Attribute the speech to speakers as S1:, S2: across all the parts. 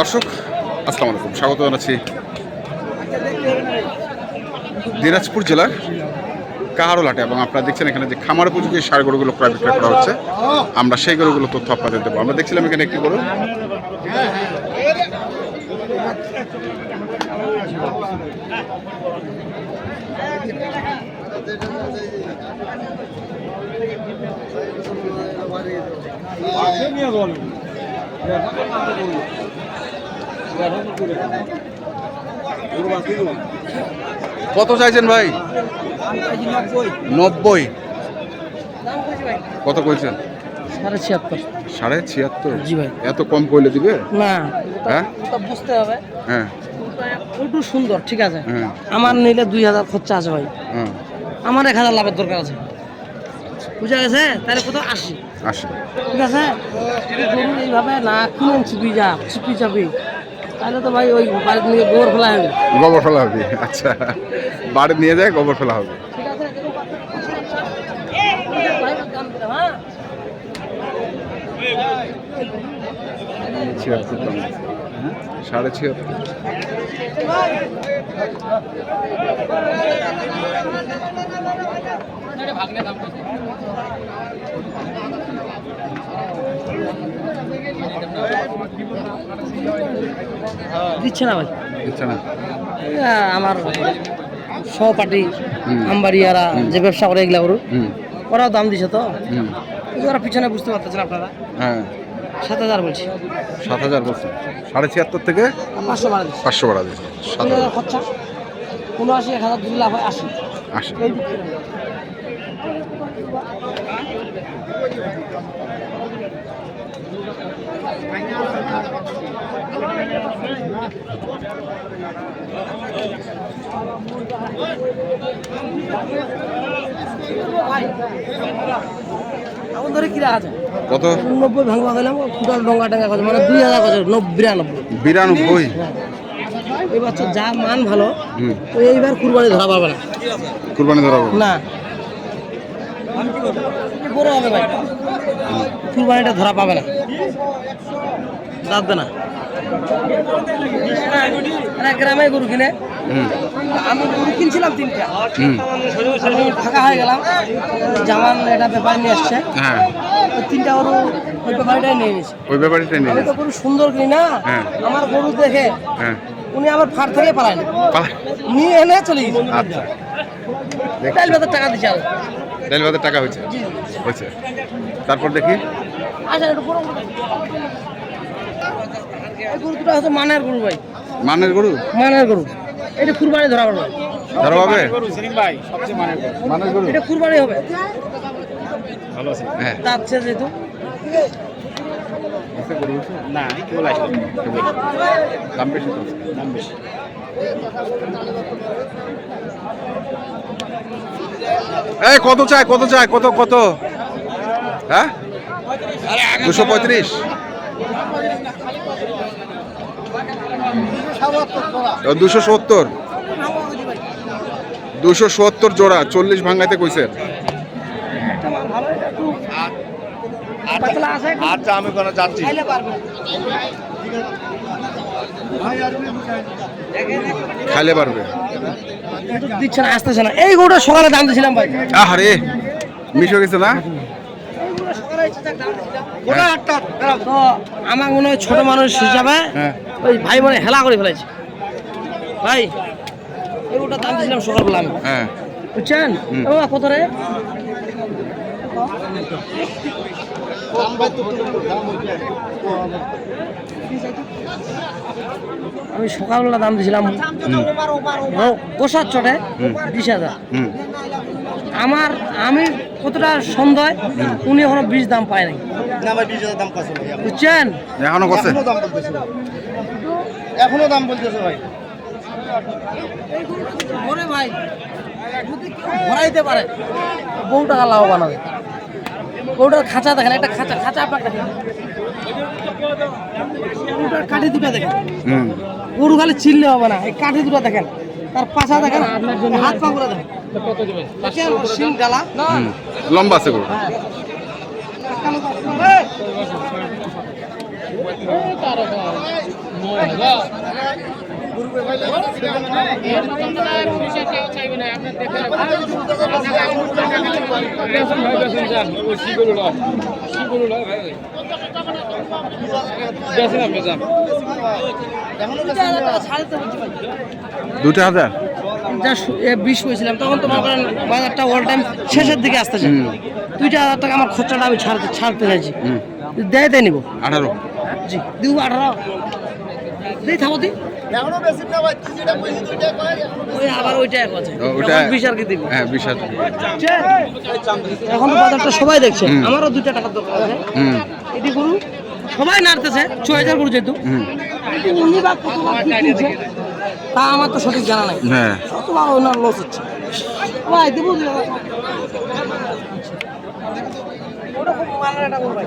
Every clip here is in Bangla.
S1: দর্শক, আসসালামু আলাইকুম। স্বাগত জানাচ্ছি দিনাজপুর জেলার কাহারোলাটে এবং আপনারা দেখছেন এখানে যে খামার উপযোগী সার গরুগুলো ক্রয় বিক্রয় করা হচ্ছে। আমরা সেই গরুগুলো তথ্য আপনাদের দেবো। আমরা দেখছিলাম এখানে একটি গরু। কত চাইছেন ভাই? নব্বই। কত কইছেন?
S2: সাড়ে ছিয়াত্তর।
S1: সাড়ে ছিয়াত্তর?
S2: জি ভাই।
S1: এত কম কইলে দিবে?
S2: না
S1: হ্যাঁ?
S2: বুঝতে হবে।
S1: হ্যাঁ।
S2: ওটু সুন্দর ঠিক আছে?
S1: হ্যাঁ।
S2: আমার নিলে দুই হাজার খরচা আছে ভাই।
S1: হ্যাঁ।
S2: আমার এক হাজার লাভের দরকার আছে। বুঝা গেছে? তাহলে কত আশি
S1: আসে
S2: ঠিক আছে? এইভাবে না কিনেন চিপি যা চিপি চাপি। তাহলে তো ভাই ওই বাড়িতে নিয়ে গোবর ফেলা হবে।
S1: গোবর ফেলা হবে আচ্ছা। বাড়ি নিয়ে যায় গোবর ফেলা হবে।
S2: হ্যাঁ
S1: ছিয়াত্তর দাম সাড়ে ছিয়াত্তর।
S2: দিচ্ছে না ভাই।
S1: দিচ্ছে না।
S2: আমার সহপাঠী। আমবাড়িয়ারা যে ব্যবসা করে এগুলা
S1: হুম।
S2: ওরাও দাম দিছে তো। ওরা পিছনে বুঝতে পারতেছেন আপনারা।
S1: হ্যাঁ।
S2: সাত হাজার বলছি।
S1: সাত হাজার বলছেন সাড়ে ছিয়াত্তর থেকে
S2: পাঁচশো বাড়া দিচ্ছি।
S1: পাঁচশো বাড়া দিচ্ছে। সাত হাজার।
S2: খরচা। উনআশি এক হাজার দুই লাভ হয় আশি।
S1: আসে
S2: এই বিক্রি হবে। এখন ধরে কি রাখা যায়
S1: কত?
S2: নব্বই ভাঙবা গেলাম ফুটাল ডঙ্গা টাঙ্গা কথা মানে দুই হাজার কথা বিরানব্বই।
S1: বিরানব্বই?
S2: এই বছর যা মান ভালো তো এইবার কুরবানি ধরা পারবে না।
S1: কুরবানি ধরা
S2: না। বড় হবে ভাই। কুরবানিটা ধরা পাবে না। যাবে না। গ্রামে গরু কিনে আমি গরু কিনছিলাম তিনটা। আমি ফাঁকা হয়ে গেলাম জামান এটা ব্যাপার নিয়ে আসছে।
S1: হ্যাঁ।
S2: তিনটা গরু ওই ব্যাপারটাই নিয়ে নিয়েছে
S1: ওই ব্যাপারটা নিয়ে
S2: আমি তো গরু সুন্দর কিনি না
S1: হ্যাঁ।
S2: আমার গরু দেখে
S1: হ্যাঁ।
S2: উনি আমার ফার থেকে পালায় না নিয়ে এনে চলে গেছে।
S1: আচ্ছা।
S2: ডাইল ভাতের টাকা দিচ্ছে
S1: ডাইল ভাতের টাকা হয়েছে। হয়েছে। তারপর দেখি।
S2: আচ্ছা একটু বড় করে। এই গরু দুটো হচ্ছে মানের গরু ভাই।
S1: মানের গরু?
S2: মানের গরু। এটা কুরবানি ধরা পড়বে
S1: ধরা হবে? মানের গরু
S2: এটা কুরবানি হবে।
S1: হ্যাঁ।
S2: যাচ্ছে যেহেতু।
S1: আছে গরু আছে?
S3: না কেবল আসবে
S1: দাম বেশি তো?
S3: দাম বেশি।
S1: এই কত চায়? কত চায়? কত কত? হ্যাঁ? দুশো পঁয়ত্রিশ। দুশো সত্তর। দুশো সত্তর জোড়া চল্লিশ
S2: পাতলা আছে
S3: আচ্ছা আমি কোনো যাচ্ছি।
S2: খাইলে পারবে। দিচ্ছে না আসতেছে না। এই গরুটা সকালে দাম দিয়েছিলাম ভাই।
S1: আহারে মিশ হয়ে গেছে না?
S2: তো আমার মনে হয় ছোট মানুষ হিসাবে
S1: হ্যাঁ।
S2: ওই ভাই মনে হেলা করে ফেলেছে। ভাই এই গরুটার দাম দিয়েছিলাম সকালবেলা আমি।
S1: হ্যাঁ।
S2: বুঝছেন। ও কত রে? আমি সকালবেলা দাম দিয়েছিলাম বসার চটে বিশ হাজার। আমার আমি কতটা সন্দেহ? উনি এখনও বিশ দাম পায় নাই। বুঝছেন?
S3: এখনও দাম বলতেছে ভাই। এখনও দাম বলতেছে ভাই।
S2: ওরে ভাই যদি কেউ ভরাইতে পারে বহু টাকা খাঁচা দেখেন একটা খাঁচা খাঁচা দেখেন গরুটার কাঠি দুটো দেখেন। গরু খালি হবে না এই কাঠি দুটো দেখেন। তার পাশা দেখেন হাত পা দেখেন। ডালা।
S1: লম্বা আছে গরু
S2: ভাই
S1: হাজার?
S2: যা বিষ হয়েছিলাম তখন তো মনে করেন বাজারটা অল টাইম শেষের দিকে আসতেছে। দুইটা হাজার টাকা আমার খরচাটা আমি ছাড়তে ছাড়তে চাইছি।
S1: হুম।
S2: দেয় দেয় নিবো।
S1: আঠারো।
S2: জি দিব আঠারো। দিই থামো দি।
S3: এখনও বেশি
S2: বিশ
S1: হ্যাঁ বিশ
S2: বাজারটা সবাই দেখছে। আমারও দুইটা টাকার দরকার আছে।
S1: হুম।
S2: এটি গরু সবাই নাড়তেছে ছয় হাজার গরু যেহেতু। তা আমার তো সঠিক জানা নাই।
S1: হ্যাঁ।
S2: লাখ ওনার লস হচ্ছে ভাই দেবো। ওটা খুব মানের একটা ভাই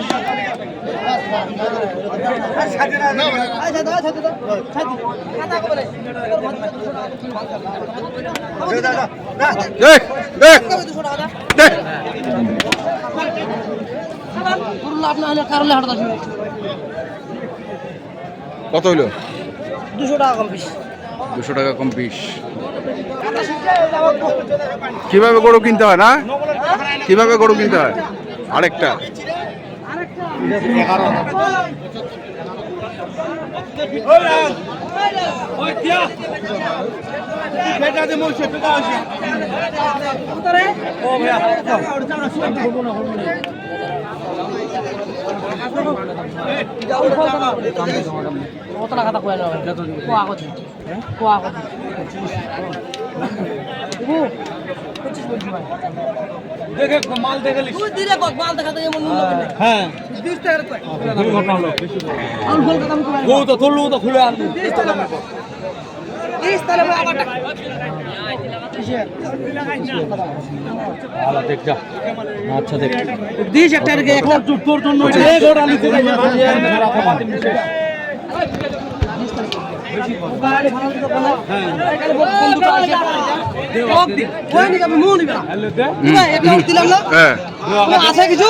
S2: কত
S1: হইল?
S2: দুশো টাকা কম পিস
S1: দুশো টাকা কম বিশ। কীভাবে গরু কিনতে হয় না? কীভাবে গরু কিনতে হয়? আরেকটা।
S2: কত টাকা কয়ে নেওয়া কোয়া কত কোয়া কত পঁচিশ বলছি ভাই
S4: দেখে মাল দেখে
S2: মাল
S4: হ্যাঁ। তো তুললু তো খুলে যা আচ্ছা দেখ।
S2: দিস একটা
S4: তোর জন্য
S2: আছে কিছু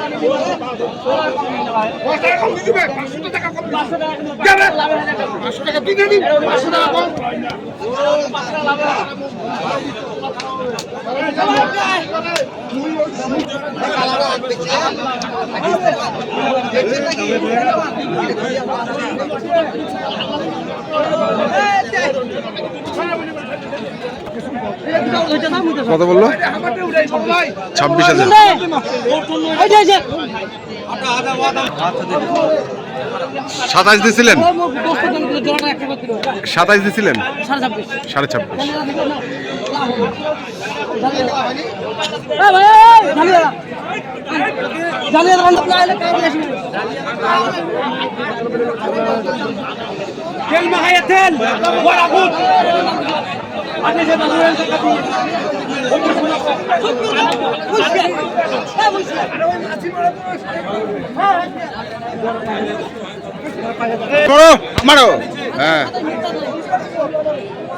S1: কত বলল? ছাব্বিশ হাজার।
S2: করে দিলো।
S1: সাতাইশ দিছিলেন?
S2: সাড়ে ছাব্বিশ।
S4: তেল আগুন
S1: মারো মারো। হ্যাঁ।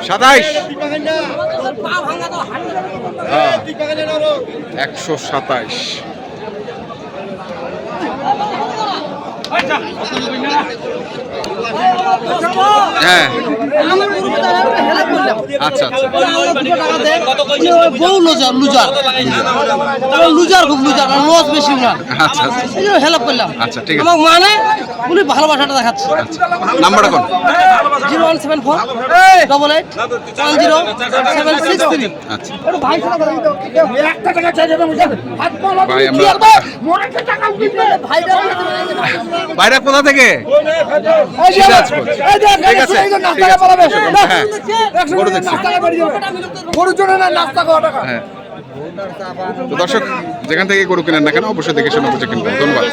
S1: সাতাইশ। হ্যাঁ। একশো সাতাইশ। হ্যাঁ
S2: আমার গরুকে তো আমি হেল্প করলাম
S1: আচ্ছা আচ্ছা।
S2: দুশো টাকা দেয় উনি ওই বউ লুজার লুজার। ওই লুজার খুব লুজার লস বেশি না।
S1: আচ্ছা আচ্ছা।
S2: হেল্প করলাম।
S1: আচ্ছা, ঠিক আছে।
S2: মানে উনি ভালোবাসাটা দেখাচ্ছে।
S1: নাম্বারটা কোন?
S2: Zero one seven four double eight one zero seven six three. একটু ভাই ছাড়া
S1: ভাই আমরা
S2: ভাইটা
S1: বাইরে কোথা থেকে? ঠিক আছে হ্যাঁ। তো দর্শক যেখান থেকে গরু কেনেন না কেন অবশ্যই দেখে শুনে বুঝে কিনবেন। ধন্যবাদ।